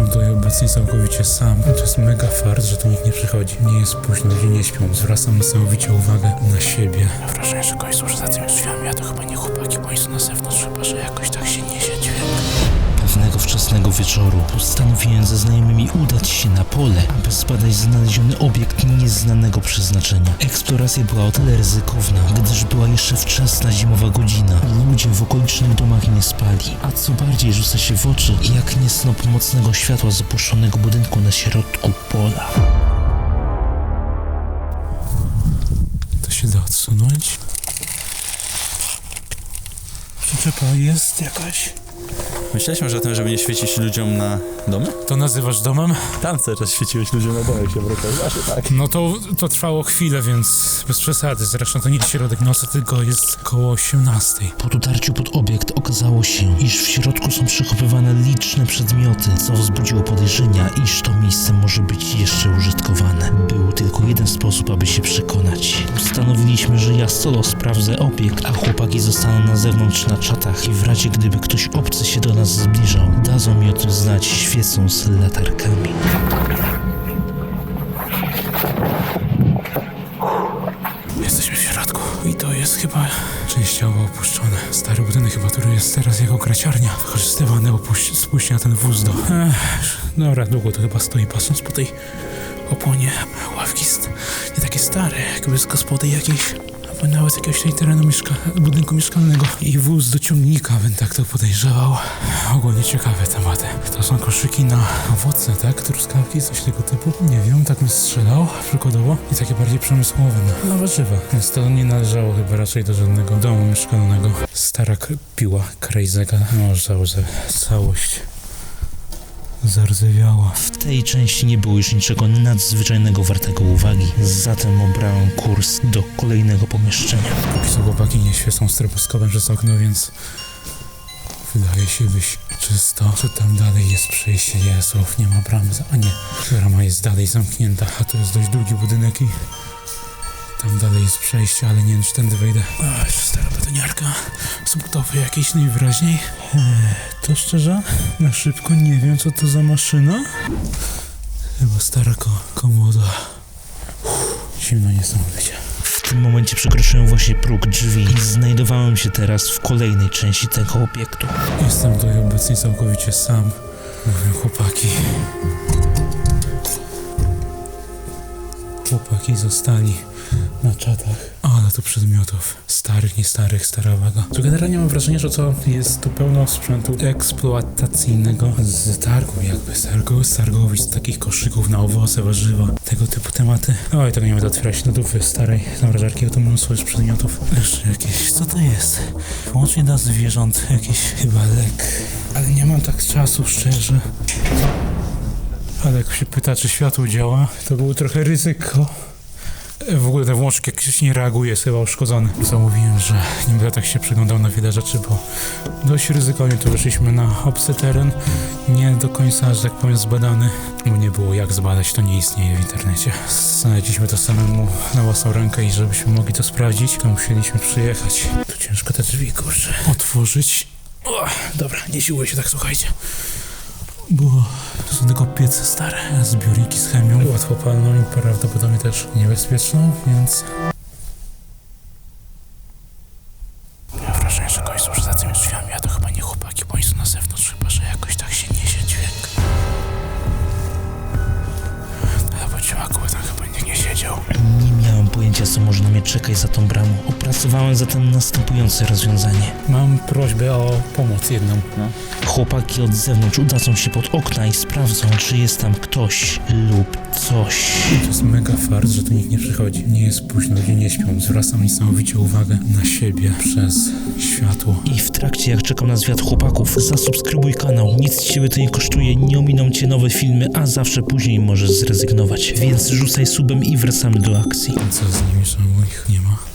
Jestem tutaj obecnie całkowicie sam. To jest mega fart, że tu nikt nie przychodzi. Nie jest późno, ludzie nie śpią. Zwracam niesamowicie uwagę na siebie. Mam wrażenie, że ktoś służy za tymi drzwiami, a to chyba nie chłopaki, bo oni są na zewnątrz, chyba że jakoś tak się. Pewnego wczesnego wieczoru postanowiłem ze znajomymi udać się na pole, aby zbadać znaleziony obiekt nieznanego przeznaczenia. Eksploracja była o tyle ryzykowna, gdyż była jeszcze wczesna zimowa godzina. Ludzie w okolicznych domach nie spali, a co bardziej rzuca się w oczy, jak nie snop mocnego światła z opuszczonego budynku na środku pola. To się da odsunąć. Przyczepa jest jakaś. Myśleliśmy że o tym, żeby nie świecić ludziom na domy? To nazywasz domem? Tam cały czas świeciłeś ludziom na domy, jak się wracał. Właśnie tak. No to, to trwało chwilę, więc bez przesady. Zresztą to nie jest środek nocy, tylko jest koło 18. Po dotarciu pod obiekt okazało się, iż w środku są przechowywane liczne przedmioty, co wzbudziło podejrzenia, iż to miejsce może być jeszcze użytkowane. Był tylko jeden sposób, aby się przekonać. Postanowiliśmy, że ja solo sprawdzę obiekt, a chłopaki zostaną na zewnątrz na czatach i w razie gdyby ktoś obcy się do nas zbliżał, dadzą mi o tym znać świecąc latarkami. Jesteśmy w środku i to jest chyba częściowo opuszczone. Stary budynek chyba, który jest teraz jako graciarnia. Wykorzystywany opuś- spójrzcie na ten wóz do... Ech, dobra, długo to chyba stoi patrząc po tej oponie. Ławki nie takie stare, jakby z gospody jakiejś nawet z jakiegoś tutaj terenu mieszka- budynku mieszkalnego. I wóz do ciągnika, bym tak to podejrzewał. Ogólnie ciekawe tematy. To są koszyki na owoce, tak? Truskawki, coś tego typu. Nie wiem, tak bym strzelał przykładowo. I takie bardziej przemysłowe na, na warzywa. Więc to nie należało chyba raczej do żadnego domu mieszkalnego. Stara piła Crazy'ego. No, całość zardzewiała. W tej części nie było już niczego nadzwyczajnego wartego uwagi, zatem obrałem kurs do kolejnego pomieszczenia. Póki co chłopaki nie świecą stroboskopem przez okno, więc wydaje się być czysto. Czy tam dalej jest przejście Jezus, nie ma bramy, a nie, brama jest dalej zamknięta, a to jest dość długi budynek i tam dalej jest przejście, ale nie wiem czy tędy wejdę. Jeszcze stara betoniarka, smutnowy jakiś najwyraźniej. Eee, to szczerze, na szybko nie wiem co to za maszyna. Chyba stara ko komoda. Uff, zimno niesamowicie. W tym momencie przekroczyłem właśnie próg drzwi i znajdowałem się teraz w kolejnej części tego obiektu. Jestem tutaj obecnie całkowicie sam. Mówią chłopaki. Chłopaki zostali na czatach. Ale tu przedmiotów. Starych, nie starych, stara waga. To generalnie mam wrażenie, że to jest tu pełno sprzętu eksploatacyjnego z targu, jakby z targu, z targowisk, takich koszyków na owoce, warzywa, tego typu tematy. Oj, tego nie będę otwierać lodówki starej zamrażarki, bo to mnóstwo jest przedmiotów. Jeszcze jakieś, co to jest? Wyłącznie dla zwierząt, jakiś chyba lek. Ale nie mam tak czasu, szczerze. Ale jak się pyta, czy światło działa, to było trochę ryzyko. W ogóle ten włącznik jakiś nie reaguje, jest chyba uszkodzony. Co mówiłem, że nie będę tak się przyglądał na wiele rzeczy, bo dość ryzykownie tu weszliśmy na obcy teren. Nie do końca, że tak powiem, zbadany, bo nie było jak zbadać, to nie istnieje w internecie. Znaleźliśmy to samemu na własną rękę i żebyśmy mogli to sprawdzić, to musieliśmy przyjechać. Tu ciężko te drzwi, kurczę, otworzyć. O, dobra, nie siłuję się tak, słuchajcie. Bo to są tylko piece stare, zbiorniki z chemią, łatwopalną i prawdopodobnie też niebezpieczną, więc... czekać za tą bramą. Opracowałem zatem następujące rozwiązanie. Mam prośbę o pomoc jedną. Chłopaki od zewnątrz udadzą się pod okna i sprawdzą, czy jest tam ktoś lub coś. To jest mega fart, że tu nikt nie przychodzi. Nie jest późno, ludzie nie śpią. Zwracam niesamowicie uwagę na siebie przez światło. I w trakcie, jak czekam na zwiat chłopaków, zasubskrybuj kanał. Nic ciebie to nie kosztuje, nie ominą cię nowe filmy, a zawsze później możesz zrezygnować. Więc rzucaj subem i wracamy do akcji. Co z nimi, ma?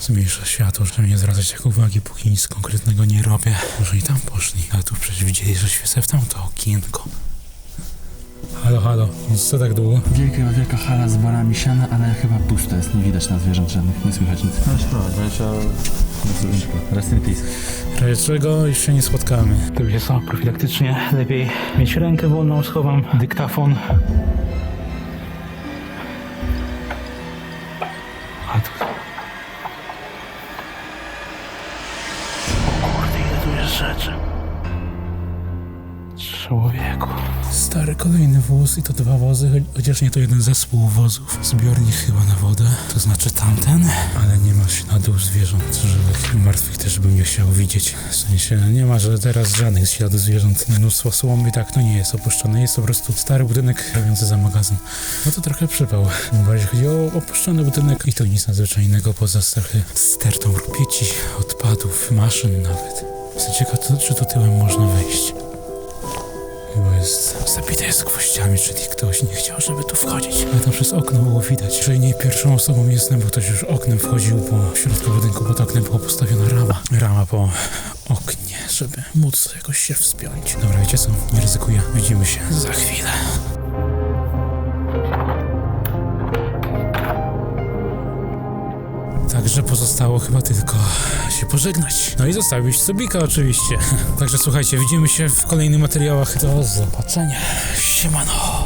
Zmniejsza światło, żeby nie zwracać tak uwagi, póki nic konkretnego nie robię. Może i tam poszli, ale tu przecież widzieli, że świecę w tamto okienko. Halo, halo? więc co tak długo? Wielka, wielka hala z barami siana, ale chyba pusta jest, nie widać na zwierząt żadnych, nie słychać nic. No szkoda, będzie trzeba... Rest in peace. W razie czego już się nie spotkamy. To wiecie co, profilaktycznie lepiej mieć rękę wolną, schowam dyktafon. Człowieku. Stary kolejny wóz i to dwa wozy, cho- chociaż nie to jeden zespół wozów. Zbiornik chyba na wodę, to znaczy tamten, ale nie ma śladów zwierząt żywych. Martwych też bym nie chciał widzieć. W sensie nie ma, że teraz żadnych śladów zwierząt. Mnóstwo słomy, tak to nie jest opuszczone. Jest po prostu stary budynek robiący za magazyn. No to trochę przypał. Bardziej chodzi o opuszczony budynek i to nic nadzwyczajnego poza trochę stertą rupieci, odpadów, maszyn nawet. Jestem ciekaw, to- czy tu tyłem można jest zabite jest gwoździami, czyli ktoś nie chciał, żeby tu wchodzić. Ale tam przez okno było widać, że nie pierwszą osobą jestem, bo ktoś już oknem wchodził po środku budynku, pod oknem była postawiona rama. Rama po oknie, żeby móc jakoś się wspiąć. Dobra, wiecie co? Nie ryzykuję. Widzimy się za chwilę. Także pozostało chyba tylko się pożegnać. No i zostawić Sobika oczywiście. Także słuchajcie, widzimy się w kolejnych materiałach. Do zobaczenia. Siemano.